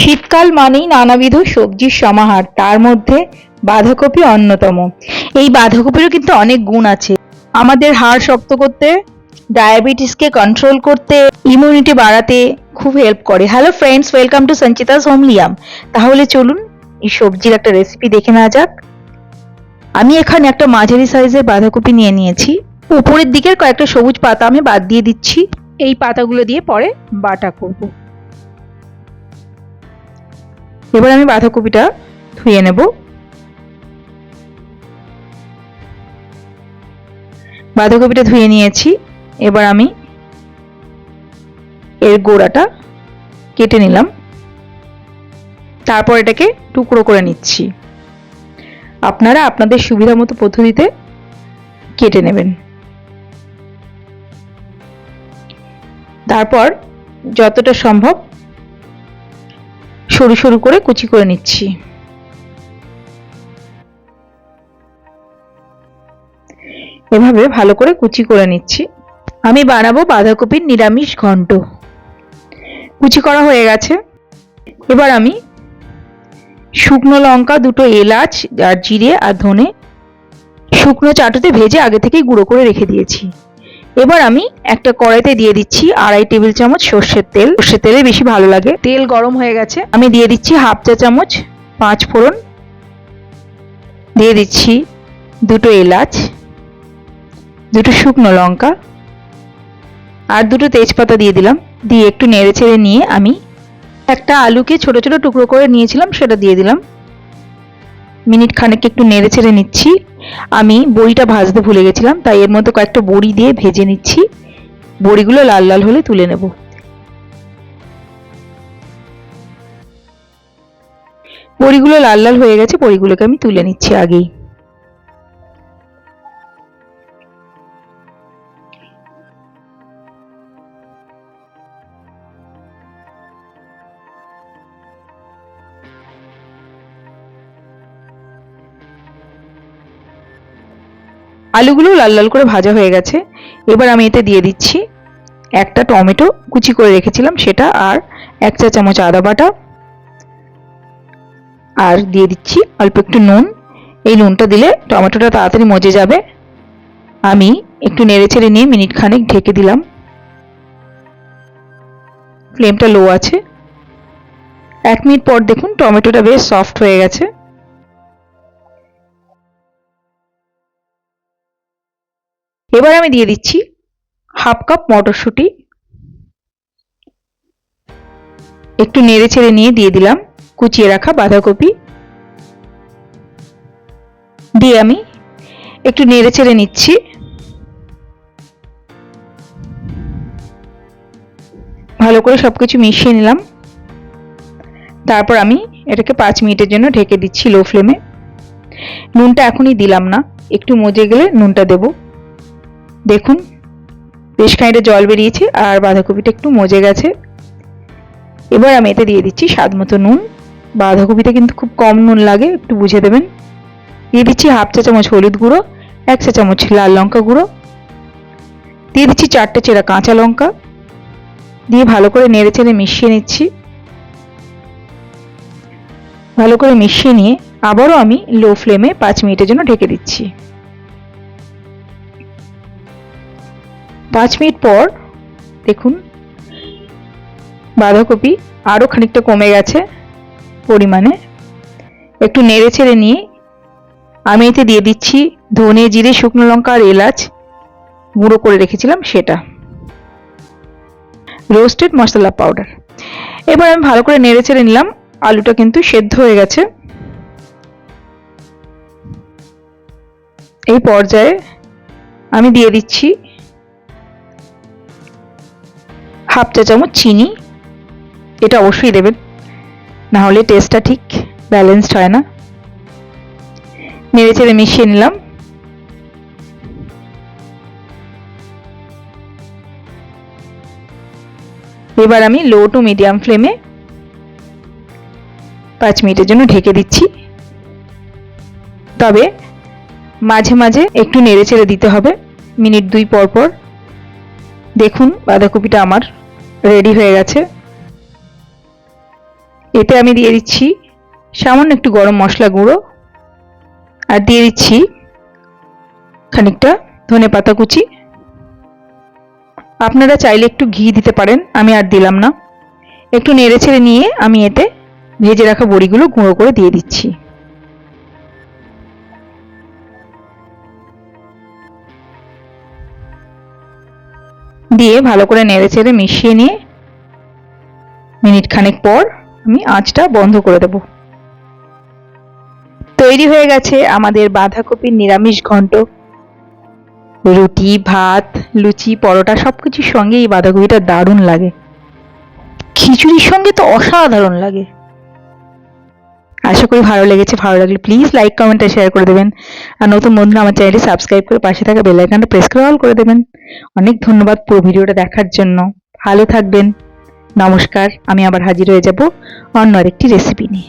শীতকাল মানেই নানাবিধ সবজির সমাহার, তার মধ্যে বাঁধাকপি অন্যতম। এই বাঁধাকপিরও কিন্তু অনেক গুণ আছে। আমাদের হাড় শক্ত করতে, ডায়াবেটিসকে কন্ট্রোল করতে ইমিউনিটি বাড়াতে খুব হেল্প করে। Hello friends welcome to Sanchita's homelium তাহলে চলুন এই সবজির একটা রেসিপি দেখে নেওয়া যাক। আমি এখানে একটা মাঝারি সাইজের বাঁধাকপি নিয়ে নিয়েছি। উপরের দিকের কয়েকটা সবুজ পাতা আমি বাদ দিয়ে দিচ্ছি। এই পাতাগুলো দিয়ে পরে বাটা করব। এবার আমি বাঁধাকপিটা ধুয়ে নেব। বাঁধাকপিটা ধুয়ে নিয়েছি। এবার আমি এর গোড়াটা কেটে নিলাম। তারপর এটাকে টুকরো করে নিচ্ছি। আপনারা আপনাদের সুবিধা মতো পদ্ধতিতে কেটে নেবেন। তারপর যতটা সম্ভব সরু সরু করে কুচি করে নিচ্ছি। এভাবে ভালো করে কুচি করে নিচ্ছি। আমি বানাবো বাঁধাকপির নিরামিষ ঘন্ট কুচি করা হয়ে গেছে। এবার আমি শুকনো লঙ্কা, দুটো এলাচ, আর জিরে আর ধনে শুকনো চাটুতে ভেজে আগে থেকেই গুঁড়ো করে রেখে দিয়েছি। এবার আমি একটা কড়াইতে দিয়ে দিচ্ছি আড়াই টেবিল চামচ সর্ষের তেল। সর্ষের তেলে বেশি ভালো লাগে। তেল গরম হয়ে গেছে। আমি দিয়ে দিচ্ছি হাফ চা চামচ পাঁচ ফোড়ন। দিয়ে দিচ্ছি দুটো এলাচ দুটো শুকনো লঙ্কা আর দুটো তেজপাতা দিয়ে দিলাম। দিয়ে একটু নেড়ে ছেড়ে নিয়ে আমি একটা আলুকে ছোট ছোট টুকরো করে নিয়েছিলাম সেটা দিয়ে দিলাম। মিনিট খানেক একটু নেড়ে ছেড়ে নিচ্ছি। আমি বড়িটা ভাজতে ভুলে গেছিলাম, তাই এর মধ্যে কয়েকটা বড়ি দিয়ে ভেজে নিচ্ছি। বড়িগুলো লাল লাল হলে তুলে নেব। বড়িগুলো লাল লাল হয়ে গেছে, বড়িগুলোকে আমি তুলে নিচ্ছি আগেই। আলুগুলো লাল লাল করে ভাজা হয়ে গেছে। এবার আমি এতে দিয়ে দিচ্ছি একটা টমেটো, কুচি করে রেখেছিলাম সেটা আর এক চা চামচ আদা বাটা। আর দিয়ে দিচ্ছি অল্প একটু নুন। এই নুনটা দিলে টমেটোটা তাড়াতাড়ি মজে যাবে। আমি একটু নেড়ে ছেড়ে নিয়ে মিনিট খানেক ঢেকে দিলাম। ফ্লেমটা লো আছে। এক মিনিট পর দেখুন টমেটোটা বেশ সফট হয়ে গেছে। এবার আমি দিয়ে দিচ্ছি হাফ কাপ মটরশুঁটি। একটু নেড়ে ছেড়ে নিয়ে দিয়ে দিলাম কুচিয়ে রাখা বাঁধাকপি। দিয়ে আমি একটু নেড়ে ছেড়ে নিচ্ছি। ভালো করে সব কিছু মিশিয়ে নিলাম। তারপর আমি এটাকে পাঁচ মিনিটের জন্য ঢেকে দিচ্ছি লো ফ্লেমে। নুনটা এখনই দিলাম না, একটু মজে গেলে নুনটা দেবো। দেখুন, বেশ খানিকটা জল বেরিয়েছে আর বাঁধাকপিটা একটু মজে গেছে। এবার আমি এতে দিয়ে দিচ্ছি স্বাদ মতো নুন। বাঁধাকপিতে কিন্তু খুব কম নুন লাগে, একটু বুঝে দেবেন। দিয়ে দিচ্ছি হাফ চা চামচ হলুদ গুঁড়ো, এক চা চামচ লাল লঙ্কা গুঁড়ো। দিয়ে দিচ্ছি চারটে চেরা কাঁচা লঙ্কা। দিয়ে ভালো করে নেড়ে চেড়ে মিশিয়ে নিচ্ছি। ভালো করে মিশিয়ে নিয়ে আবারও আমি লো ফ্লেমে পাঁচ মিনিটের জন্য ঢেকে দিচ্ছি। পাঁচ মিনিট পর, দেখুন, বাঁধাকপি আরও খানিকটা কমে গেছে পরিমাণে। একটু নেড়ে ছেড়ে নিয়ে আমি এতে দিয়ে দিচ্ছি ধনে, জিরে, শুকনো লঙ্কা আর এলাচ। গুঁড়ো করে রেখেছিলাম সেটা। Roasted masala powder. এবার আমি ভালো করে নেড়ে ছেড়ে নিলাম। আলুটা কিন্তু সেদ্ধ হয়ে গেছে। এই পর্যায়ে আমি দিয়ে দিচ্ছি হাফ চা চামচ চিনি, এটা অবশ্যই দেবেন। না হলে টেস্টটা ঠিক ব্যালেন্সড হয় না। নেড়ে চেড়ে মিশিয়ে নিলাম। এবার আমি লো টু মিডিয়াম ফ্লেমে পাঁচ মিনিটের জন্য ঢেকে দিচ্ছি। তবে মাঝে মাঝে একটু নেড়ে চেড়ে দিতে হবে। মিনিট দুই পর পর। দেখুন বাঁধাকপিটা আমার রেডি হয়ে গেছে। এতে আমি দিয়ে দিচ্ছি সামান্য একটু গরম মশলা গুঁড়ো আর দিয়ে দিচ্ছি খানিকটা ধনে পাতা কুচি। আপনারা চাইলে একটু ঘি দিতে পারেন, আমি আর দিলাম না। একটু নেড়ে ছেড়ে নিয়ে আমি এতে ভেজে রাখা বড়িগুলো গুঁড়ো করে দিয়ে দিচ্ছি। দিয়ে ভালো করে নেড়ে চেড়ে মিশিয়ে নিয়ে মিনিট খানেক পর আমি আঁচটা বন্ধ করে দেব। তৈরি হয়ে গেছে আমাদের বাঁধাকপির নিরামিষ ঘন্ট রুটি, ভাত, লুচি, পরোটা সবকিছুর সঙ্গে এই বাঁধাকপিটা দারুণ লাগে। খিচুড়ির সঙ্গে তো অসাধারণ লাগে। আশা করি ভালো লেগেছে, ভালো লাগলে প্লিজ লাইক কমেন্ট আর শেয়ার করে দেবেন। আর নতুন বন্ধুরা আমার চ্যানেলটি সাবস্ক্রাইব করে পাশে থাকা বেল আইকনটা প্রেস করে অল করে দেবেন। অনেক ধন্যবাদ পুরো ভিডিওটা দেখার জন্য। ভালো থাকবেন। নমস্কার, আমি আবার হাজির হয়ে যাব অন্য আরেকটি রেসিপি নিয়ে।